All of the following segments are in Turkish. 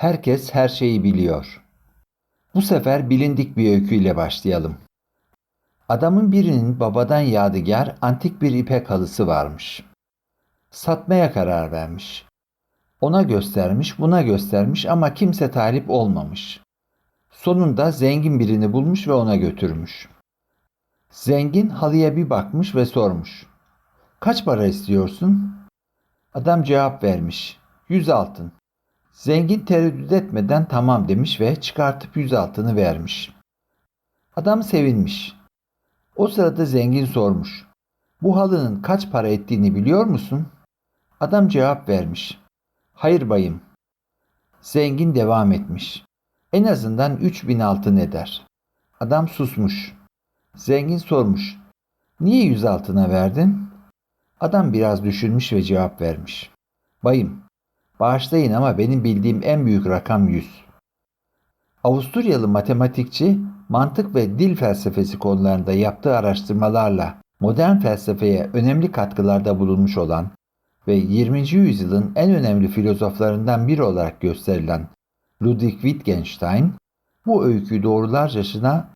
Herkes her şeyi biliyor. Bu sefer bilindik bir öyküyle başlayalım. Adamın birinin babadan yadigar antik bir ipek halısı varmış. Satmaya karar vermiş. Ona göstermiş, buna göstermiş ama kimse talip olmamış. Sonunda zengin birini bulmuş ve ona götürmüş. Zengin halıya bir bakmış ve sormuş. Kaç para istiyorsun? Adam cevap vermiş. Yüz altın. Zengin tereddüt etmeden tamam demiş ve çıkartıp yüz altını vermiş. Adam sevinmiş. O sırada zengin sormuş. Bu halının kaç para ettiğini biliyor musun? Adam cevap vermiş. Hayır bayım. Zengin devam etmiş. En azından 3000 altın eder. Adam susmuş. Zengin sormuş. Niye yüz altına verdin? Adam biraz düşünmüş ve cevap vermiş. Bayım, bağışlayın ama benim bildiğim en büyük rakam 100. Avusturyalı matematikçi mantık ve dil felsefesi konularında yaptığı araştırmalarla modern felsefeye önemli katkılarda bulunmuş olan ve 20. yüzyılın en önemli filozoflarından biri olarak gösterilen Ludwig Wittgenstein bu öyküyü doğrularcasına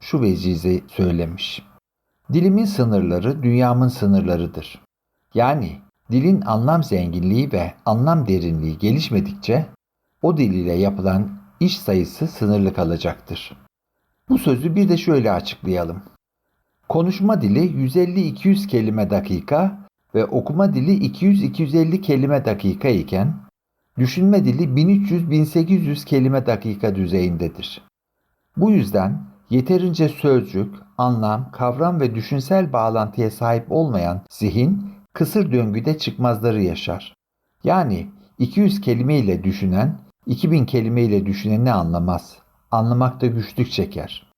şu vecize söylemiş. Dilimin sınırları dünyamın sınırlarıdır. Yani dilin anlam zenginliği ve anlam derinliği gelişmedikçe o dil ile yapılan iş sayısı sınırlı kalacaktır. Bu sözü bir de şöyle açıklayalım. Konuşma dili 150-200 kelime dakika ve okuma dili 200-250 kelime dakika iken düşünme dili 1300-1800 kelime dakika düzeyindedir. Bu yüzden yeterince sözcük, anlam, kavram ve düşünsel bağlantıya sahip olmayan zihin kısır döngüde çıkmazları yaşar. Yani 200 kelime ile düşünen 2000 kelime ile düşüneni anlamaz. Anlamakta güçlük çeker.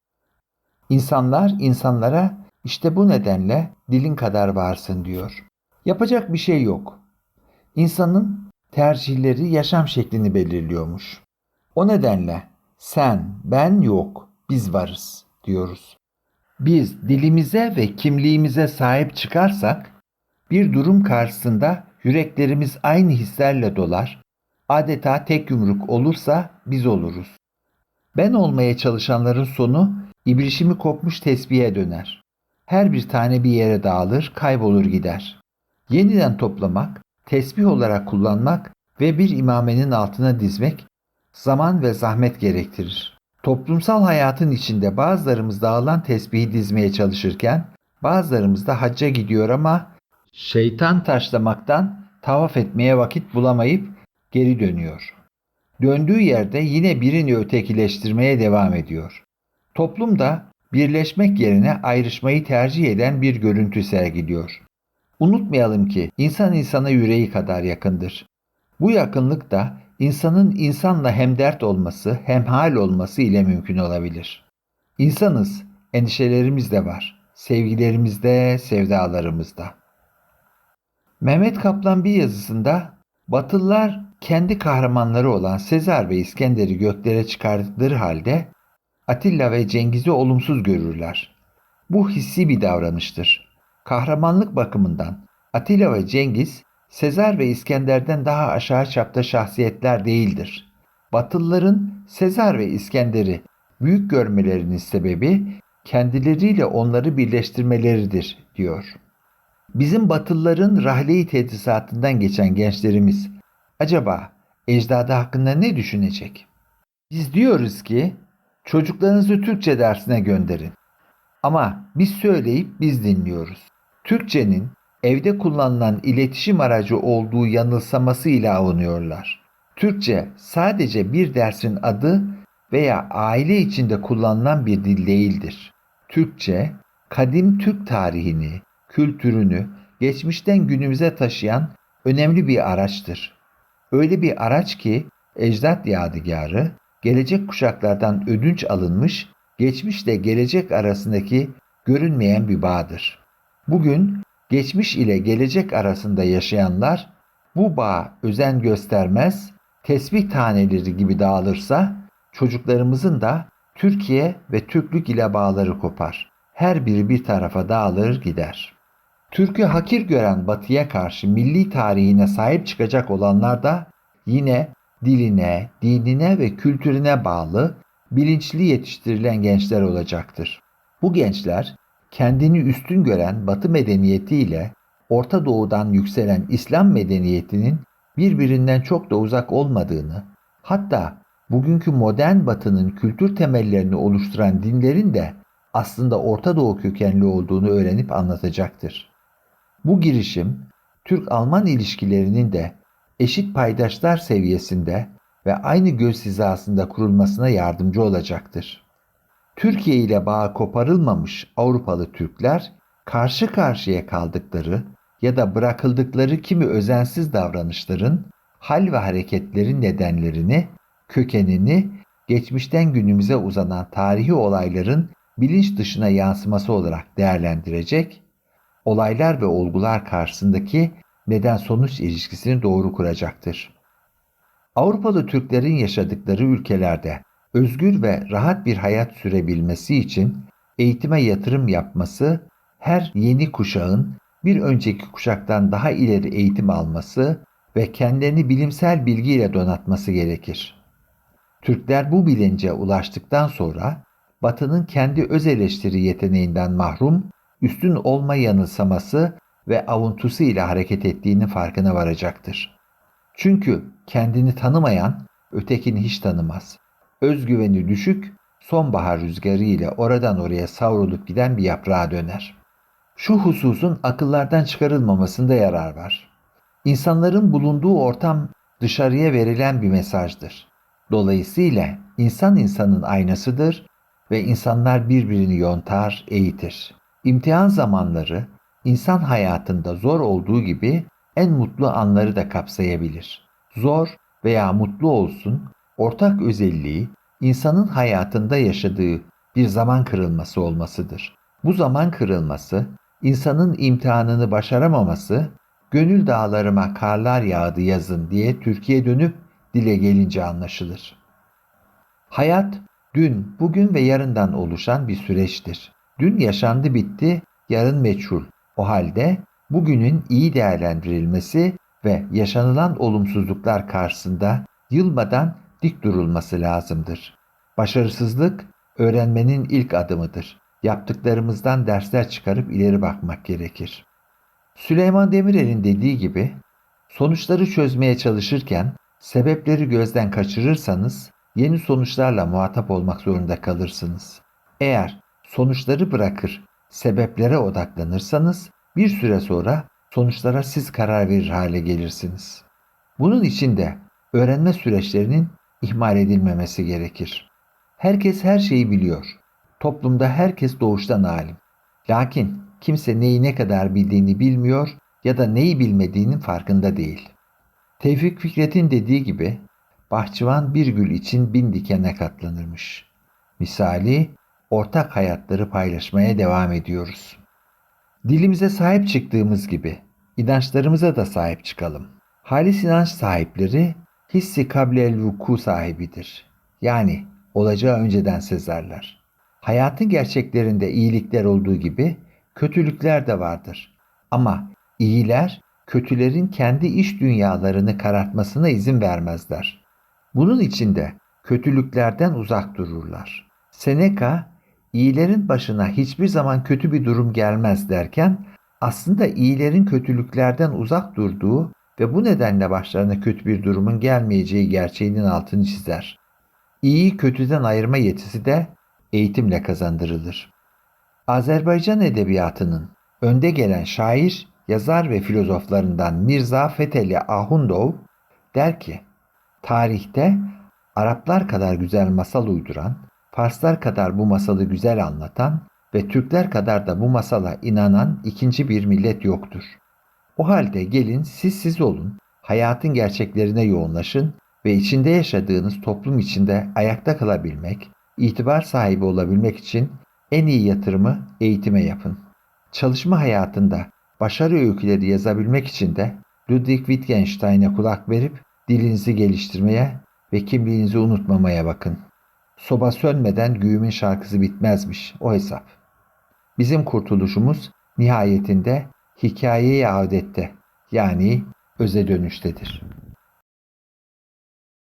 İnsanlar insanlara işte bu nedenle dilin kadar varsın diyor. Yapacak bir şey yok. İnsanın tercihleri yaşam şeklini belirliyormuş. O nedenle sen, ben yok, biz varız diyoruz. Biz dilimize ve kimliğimize sahip çıkarsak bir durum karşısında yüreklerimiz aynı hislerle dolar, adeta tek yumruk olursa biz oluruz. Ben olmaya çalışanların sonu ibrişimi kopmuş tesbihe döner. Her bir tane bir yere dağılır, kaybolur gider. Yeniden toplamak, tesbih olarak kullanmak ve bir imamenin altına dizmek zaman ve zahmet gerektirir. Toplumsal hayatın içinde bazılarımız dağılan tesbihi dizmeye çalışırken bazılarımız da hacca gidiyor ama şeytan taşlamaktan tavaf etmeye vakit bulamayıp geri dönüyor. Döndüğü yerde yine birini ötekileştirmeye devam ediyor. Toplum da birleşmek yerine ayrışmayı tercih eden bir görüntü sergiliyor. Unutmayalım ki insan insana yüreği kadar yakındır. Bu yakınlık da insanın insanla hem dert olması hem hal olması ile mümkün olabilir. İnsanız, endişelerimiz de var. Sevgilerimiz de, sevdalarımız da. Mehmet Kaplan bir yazısında Batılılar kendi kahramanları olan Sezar ve İskender'i göklere çıkardıkları halde Atilla ve Cengiz'i olumsuz görürler. Bu hissi bir davranıştır. Kahramanlık bakımından Atilla ve Cengiz Sezar ve İskender'den daha aşağı çapta şahsiyetler değildir. Batılıların Sezar ve İskender'i büyük görmelerinin sebebi kendileriyle onları birleştirmeleridir diyor. Bizim Batılıların rahle-i tedrisatından geçen gençlerimiz acaba ecdadı hakkında ne düşünecek? Biz diyoruz ki çocuklarınızı Türkçe dersine gönderin. Ama biz söyleyip biz dinliyoruz. Türkçenin evde kullanılan iletişim aracı olduğu yanılsamasıyla avunuyorlar. Türkçe sadece bir dersin adı veya aile içinde kullanılan bir dil değildir. Türkçe, kadim Türk tarihini, kültürünü geçmişten günümüze taşıyan önemli bir araçtır. Öyle bir araç ki ecdat yadigarı, gelecek kuşaklardan ödünç alınmış, geçmişle gelecek arasındaki görünmeyen bir bağdır. Bugün geçmiş ile gelecek arasında yaşayanlar bu bağ özen göstermez, tesbih taneleri gibi dağılırsa çocuklarımızın da Türkiye ve Türklük ile bağları kopar. Her biri bir tarafa dağılır gider. Türk'ü hakir gören batıya karşı milli tarihine sahip çıkacak olanlar da yine diline, dinine ve kültürüne bağlı bilinçli yetiştirilen gençler olacaktır. Bu gençler kendini üstün gören Batı medeniyetiyle Orta Doğu'dan yükselen İslam medeniyetinin birbirinden çok da uzak olmadığını, hatta bugünkü modern Batı'nın kültür temellerini oluşturan dinlerin de aslında Orta Doğu kökenli olduğunu öğrenip anlatacaktır. Bu girişim Türk-Alman ilişkilerinin de eşit paydaşlar seviyesinde ve aynı göz hizasında kurulmasına yardımcı olacaktır. Türkiye ile bağ koparılmamış Avrupalı Türkler karşı karşıya kaldıkları ya da bırakıldıkları kimi özensiz davranışların, hal ve hareketlerin nedenlerini, kökenini geçmişten günümüze uzanan tarihi olayların bilinç dışına yansıması olarak değerlendirecek, olaylar ve olgular karşısındaki neden-sonuç ilişkisini doğru kuracaktır. Avrupalı Türklerin yaşadıkları ülkelerde özgür ve rahat bir hayat sürebilmesi için eğitime yatırım yapması, her yeni kuşağın bir önceki kuşaktan daha ileri eğitim alması ve kendilerini bilimsel bilgiyle donatması gerekir. Türkler bu bilince ulaştıktan sonra Batı'nın kendi öz eleştiri yeteneğinden mahrum, üstün olma yanılsaması ve avuntusu ile hareket ettiğinin farkına varacaktır. Çünkü kendini tanımayan ötekini hiç tanımaz. Özgüveni düşük, sonbahar rüzgarı ile oradan oraya savrulup giden bir yaprağa döner. Şu hususun akıllardan çıkarılmamasında yarar var. İnsanların bulunduğu ortam dışarıya verilen bir mesajdır. Dolayısıyla insan insanın aynasıdır ve insanlar birbirini yontar, eğitir. İmtihan zamanları insan hayatında zor olduğu gibi en mutlu anları da kapsayabilir. Zor veya mutlu olsun, ortak özelliği insanın hayatında yaşadığı bir zaman kırılması olmasıdır. Bu zaman kırılması, insanın imtihanını başaramaması, gönül dağlarıma karlar yağdı yazın diye Türkiye dönüp dile gelince anlaşılır. Hayat dün, bugün ve yarından oluşan bir süreçtir. Dün yaşandı bitti, yarın meçhul. O halde bugünün iyi değerlendirilmesi ve yaşanılan olumsuzluklar karşısında yılmadan dik durulması lazımdır. Başarısızlık öğrenmenin ilk adımıdır. Yaptıklarımızdan dersler çıkarıp ileri bakmak gerekir. Süleyman Demirel'in dediği gibi sonuçları çözmeye çalışırken sebepleri gözden kaçırırsanız yeni sonuçlarla muhatap olmak zorunda kalırsınız. Eğer sonuçları bırakır sebeplere odaklanırsanız bir süre sonra sonuçlara siz karar verir hale gelirsiniz. Bunun için de öğrenme süreçlerinin ihmal edilmemesi gerekir. Herkes her şeyi biliyor. Toplumda herkes doğuştan alim. Lakin kimse neyi ne kadar bildiğini bilmiyor ya da neyi bilmediğinin farkında değil. Tevfik Fikret'in dediği gibi bahçıvan bir gül için bin dikene katlanırmış. Misali ortak hayatları paylaşmaya devam ediyoruz. Dilimize sahip çıktığımız gibi inançlarımıza da sahip çıkalım. Halis inanç sahipleri hissi kablel vuku sahibidir. Yani olacağı önceden sezerler. Hayatın gerçeklerinde iyilikler olduğu gibi kötülükler de vardır. Ama iyiler kötülerin kendi iş dünyalarını karartmasına izin vermezler. Bunun için de kötülüklerden uzak dururlar. Seneca iyilerin başına hiçbir zaman kötü bir durum gelmez derken aslında iyilerin kötülüklerden uzak durduğu ve bu nedenle başlarına kötü bir durumun gelmeyeceği gerçeğinin altını çizer. İyi kötüden ayırma yetisi de eğitimle kazandırılır. Azerbaycan edebiyatının önde gelen şair, yazar ve filozoflarından Mirza Fetheli Ahundov der ki, tarihte Araplar kadar güzel masal uyduran, Farslar kadar bu masalı güzel anlatan ve Türkler kadar da bu masala inanan ikinci bir millet yoktur. O halde gelin siz siz olun, hayatın gerçeklerine yoğunlaşın ve içinde yaşadığınız toplum içinde ayakta kalabilmek, itibar sahibi olabilmek için en iyi yatırımı eğitime yapın. Çalışma hayatında başarı öyküleri yazabilmek için de Ludwig Wittgenstein'e kulak verip dilinizi geliştirmeye ve kimliğinizi unutmamaya bakın. Soba sönmeden güğümün şarkısı bitmezmiş o hesap. Bizim kurtuluşumuz nihayetinde hikayeye adette yani öze dönüştedir.''